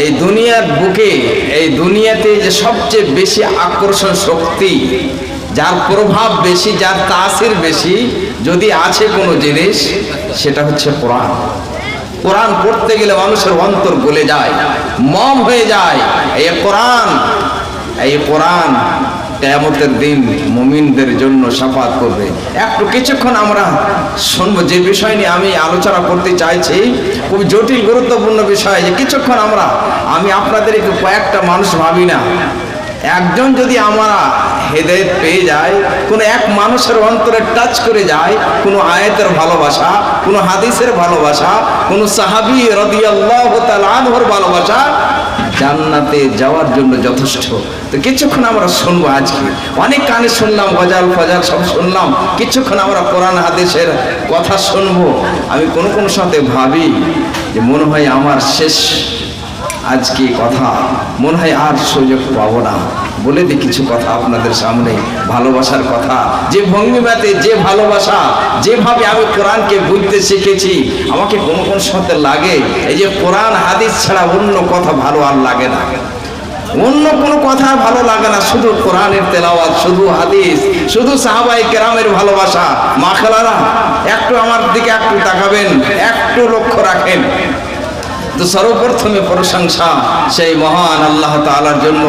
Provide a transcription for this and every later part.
এই দুনিয়ার বুকে, এই দুনিয়াতে যে সবচেয়ে বেশি আকর্ষণ শক্তি, যার প্রভাব বেশি, যার তাসির বেশি, যদি আছে কোনো জিনিস, সেটা হচ্ছে কোরআন। কোরআন পড়তে গেলে মানুষের অন্তর গলে যায়, মম হয়ে যায়, এই কোরআন এই কোরআন কেয়ামতের দিন মুমিনদের জন্য সাফাত করবে। একটু কিছুক্ষণ আমরা শুনব যে বিষয় নিয়ে আমি আলোচনা করতে চাইছি। খুব জটিল, গুরুত্বপূর্ণ বিষয় যে কিছুক্ষণ আমরা, আমি আপনাদের একটু কয়েকটা মানুষ ভাবি না। একজন যদি আমরা হেদায়ত পেয়ে যায়, কোনো এক মানুষের অন্তরে টাচ করে যায়, কোনো আয়াতের ভালোবাসা, কোনো হাদিসের ভালোবাসা, কোনো সাহাবি রদিয়াল্লাহু ভালোবাসা জান্নাতে যাওয়ার জন্য যথেষ্ট। তো কিছুক্ষণ আমরা শুনব আজকে। অনেক কানে শুনলাম, গজাল ফজাল সব শুনলাম। কিছুক্ষণ আমরা কোরআন হাদিসের কথা শুনব। আমি কোনো কোন সাথে ভাবি যে মনে হয় আমার শেষ আজকে কথা। মনে হয় আর সুযোগ পাবো না। বলে দিই কিছু কথা আপনাদের সামনে। ভালোবাসার কথা। যে ভঙ্গিমাতে যে ভালোবাসা, যেভাবে আমি কোরআনকে বুঝতে শিখেছি, আমাকে কোন কোন সাথে লাগে? এই যে কোরআন, হাদিস ছাড়া অন্য কথা ভালো আর লাগে না। অন্য কোনো কথা ভালো লাগে না। শুধু কোরআনের তেলাওয়াত, শুধু হাদিস, শুধু সাহাবাই কেরামের ভালোবাসা। মা খেলারা একটু আমার দিকে একটু তাকাবেন, একটু লক্ষ্য রাখেন। তো সর্বপ্রথমে প্রশংসা সেই মহান আল্লাহ তাআলার জন্য,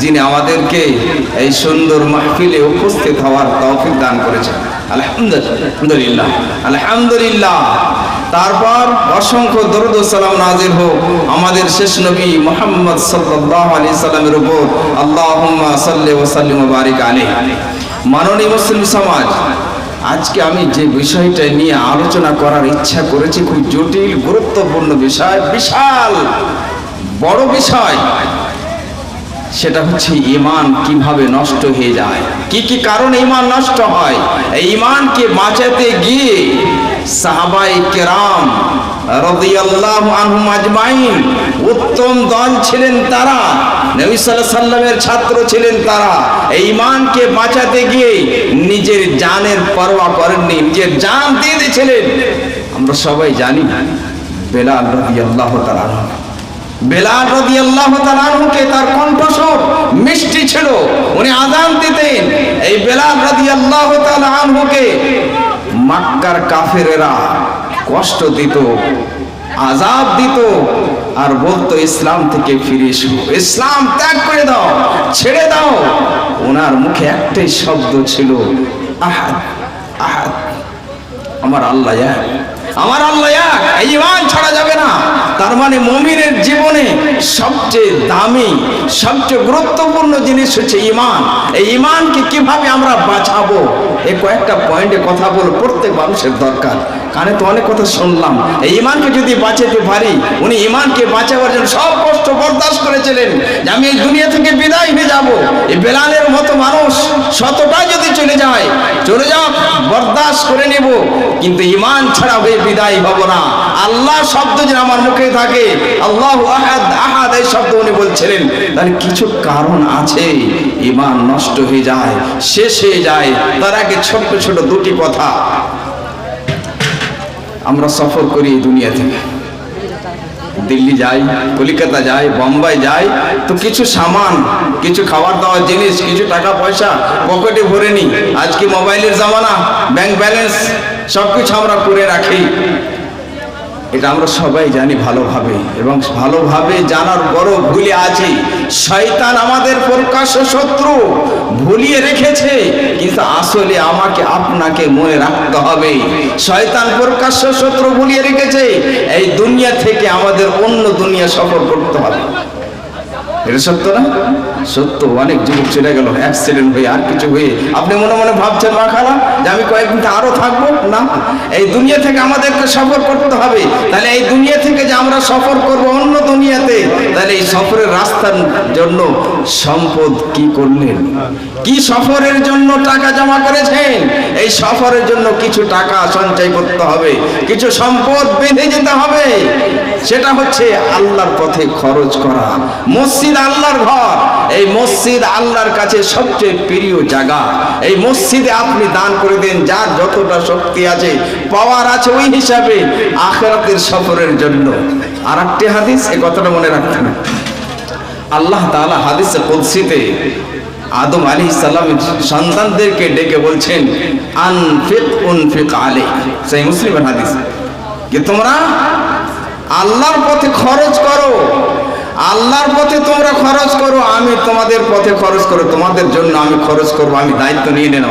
যিনি আমাদেরকে এই সুন্দর মাহফিলে উপস্থিত হওয়ার তৌফিক দান করেছেন। আলহামদুলিল্লাহ আলহামদুলিল্লাহ। তারপর অসংখ্য দরুদ ও সালাম নাজির হোক আমাদের শেষ নবী মোহাম্মদ সাল্লাল্লাহু আলাইহি সাল্লামের উপর। আল্লাহুম্মা সাল্লি ওয়া সাল্লিম বারিক আলী মাননীয় মুসলিম সমাজ আজকে আমি যে বিষয়টা নিয়ে আলোচনা করার ইচ্ছা করেছি, খুব জটিল, গুরুত্বপূর্ণ বিষয়, বিশাল, বড় বিষয়। সেটা হচ্ছে ইমান কীভাবে নষ্ট হয়ে যায়? কি কি কারণে ইমান নষ্ট হয়? এই ইমানকে বাঁচাতে গিয়ে সাহাবাই কেরাম উত্তম দল ছিলেন তারা। নবী সাল্লামের ছাত্র ছিলেন তারা। এই ইমানকে বাঁচাতে গিয়ে নিজের জানের পরোয়া করেননি, নিজের জান দিয়ে দিয়েছিলেন। আমরা সবাই জানি বেলাল রাদিয়াল্লাহু তাআলা আনহু। বেলাল রাদিয়াল্লাহু তাআলা আনহুকে তার কণ্ঠস্বর মিষ্টি ছিল। উনি আযান দিতেন। এই বেলাল রাদিয়াল্লাহু তাআলা আনহুকে মক্কার কাফেরেরা কষ্ট দিত, আজাব দিত, আর বলতো ইসলাম থেকে ফিরে ইসলাম ত্যাগ করে দাও, ছেড়ে দাও। ওনার মুখে একটাই শব্দ ছিল, আহাদ আহাদ। আমার আল্লাহ আমার আল্লাহ এই ইমান ছাড়া যাবে না। তার মানে মমিনের জীবনে সবচেয়ে দামি, সবচেয়ে গুরুত্বপূর্ণ জিনিস হচ্ছে ইমান এই ইমানকে কীভাবে আমরা বাঁচাবো? এই কয়েকটা পয়েন্টে কথা বল, প্রত্যেক মানুষের দরকার। কানে তো অনেক কথা শুনলাম। এই ইমানকে যদি বাঁচাতে পারি, উনি ইমানকে বাঁচাবার জন্য সব কষ্ট বরদাস্ত করেছিলেন যে আমি এই দুনিয়া থেকে বিদায় হয়ে যাব। এই বেলালের মতো মানুষ শতটা যদি চলে যায়, চলে যাও বরদাস্ত করে নেব। কিন্তু ইমান ছাড়া হয়ে বিদায় হব না। আল্লাহ শব্দ যেন আমার মুখে থাকে। আল্লাহ আহাদ আহাদ এই শব্দ উনি বলছিলেন। তার কিছু কারণ আছে। ইমান নষ্ট হয়ে যায়, শেষ হয়ে যায়। তার আগে ছোট্ট ছোট দুটি কথা। আমরা সফর করি এই দুনিয়া থেকে। দিল্লি যাই, কলিকাতা যাই, বোম্বাই যাই, তো কিছু সামান, কিছু খাবার দাওয়ার জিনিস, কিছু টাকা পয়সা পকেটে ভরে নিই। আজকে মোবাইলের জামানা, ব্যাংক ব্যালেন্স সব কিছু আমরা করে রাখি। এটা আমরা সবাই জানি ভালোভাবে। এবং ভালোভাবে জানার বড় ভুলে আছে, শয়তান আমাদের প্রকাশ্য শত্রু ভুলিয়ে রেখেছে, কিন্তু আসলে আমাকে, আপনাকে মনে রাখতে হবে, শয়তান প্রকাশ্য শত্রু ভুলিয়ে রেখেছে, এই দুনিয়া থেকে আমাদের অন্য দুনিয়া সফর করতে হবে। এটা সত্য না? সত্য, অনেক যুবক চলে গেল অ্যাক্সিডেন্ট হয়ে আর কিছু হয়ে। আপনি মনে মনে ভাবছেন মাখালা যে আমি কয়েকদিন আরও থাকব? না। এই দুনিয়া থেকে আমাদেরকে সফর করতে হবে। তাহলে এই দুনিয়া থেকে যে আমরা সফর করব অন্য দুনিয়াতে, তাহলে এই সফরের রাস্তার জন্য সম্পদ কি করলেন? কি সফরের জন্য টাকা জমা করেছেন? এই সফরের জন্য কিছু টাকা সঞ্চয় করতে হবে, কিছু সম্পদ বেঁধে যেতে হবে। সেটা হচ্ছে আল্লাহর পথে খরচ করা। মসজিদ আল্লাহর ঘর। এই মসজিদ আল্লাহর কাছে সবচেয়ে প্রিয় জায়গা। এই মসজিদে আপনি দান করে দেন, যার যতটা শক্তি আছে পাওয়ার আছে ওই হিসাবে আখেরাতের সফরের জন্য। আর একটি হাদিস, এ কথাটা মনে রাখতে আল্লাহ তাআলা হাদিসে কুদসিতে আদম আলী সালামের সন্তানদেরকে ডেকে বলছেন, আনফিক উনফিক আলে সেই মুসলিমের হাদিস। যে তোমরা? আল্লাহর পথে খরচ করো। আল্লাহর পথে তোমরা খরচ করো, আমি তোমাদের পথে খরচ করো, তোমাদের জন্য আমি খরচ করব, আমি দায়িত্ব নিয়ে নিলাম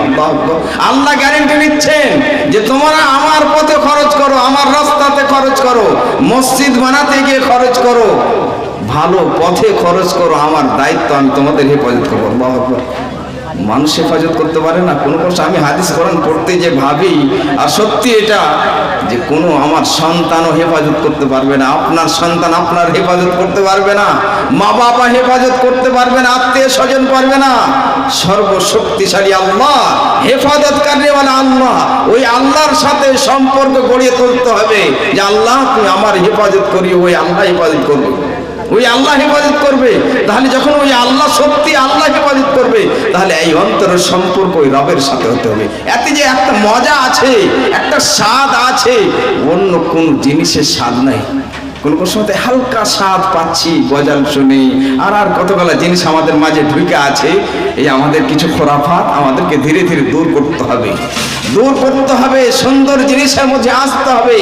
আল্লাহ গ্যারেন্টি নিচ্ছেন যে তোমরা আমার পথে খরচ করো, আমার রাস্তাতে খরচ করো, মসজিদ বানাতে গিয়ে খরচ করো, ভালো পথে খরচ করো, আমার দায়িত্ব আমি তোমাদের হেফাজত করব। মানুষ হেফাজত করতে পারে না, কোনো কোনো আমি হাদিস, কোরআন পড়তে যে ভাবি, আর সত্যি এটা যে কোনো আমার সন্তানও হেফাজত করতে পারবে না, আপনার সন্তান আপনার হেফাজত করতে পারবে না মা বাবা হেফাজত করতে পারবে না আত্মীয় স্বজন পারবে না। সর্বশক্তিশালী আল্লাহ, হেফাজত কার্যওয়ালা আল্লাহ। ওই আল্লাহর সাথে সম্পর্ক গড়িয়ে তুলতে হবে যে, আল্লাহ, তুমি আমার হেফাজত করি ওই আল্লাহ হেফাজত করবে। ওই আল্লাহ হেফাজত করবে। তাহলে যখন ওই আল্লাহ সত্যি আল্লাহ হেফাজত করবে, তাহলে এই অন্তরের সম্পর্ক ওই রবের সাথে হতে হবে। এতে যে একটা মজা আছে, একটা স্বাদ আছে, অন্য কোন জিনিসের স্বাদ নাই। কোন কোন সময় হালকা স্বাদ পাচ্ছি গজাল শুনে। আর আর কতগুলো জিনিস আমাদের মাঝে ঢুকে আছে, এই আমাদের কিছু খোরাফাত আমাদেরকে ধীরে ধীরে দূর করতে হবে। দূর করতে হবে, সুন্দর জিনিসের মধ্যে আসতে হবে।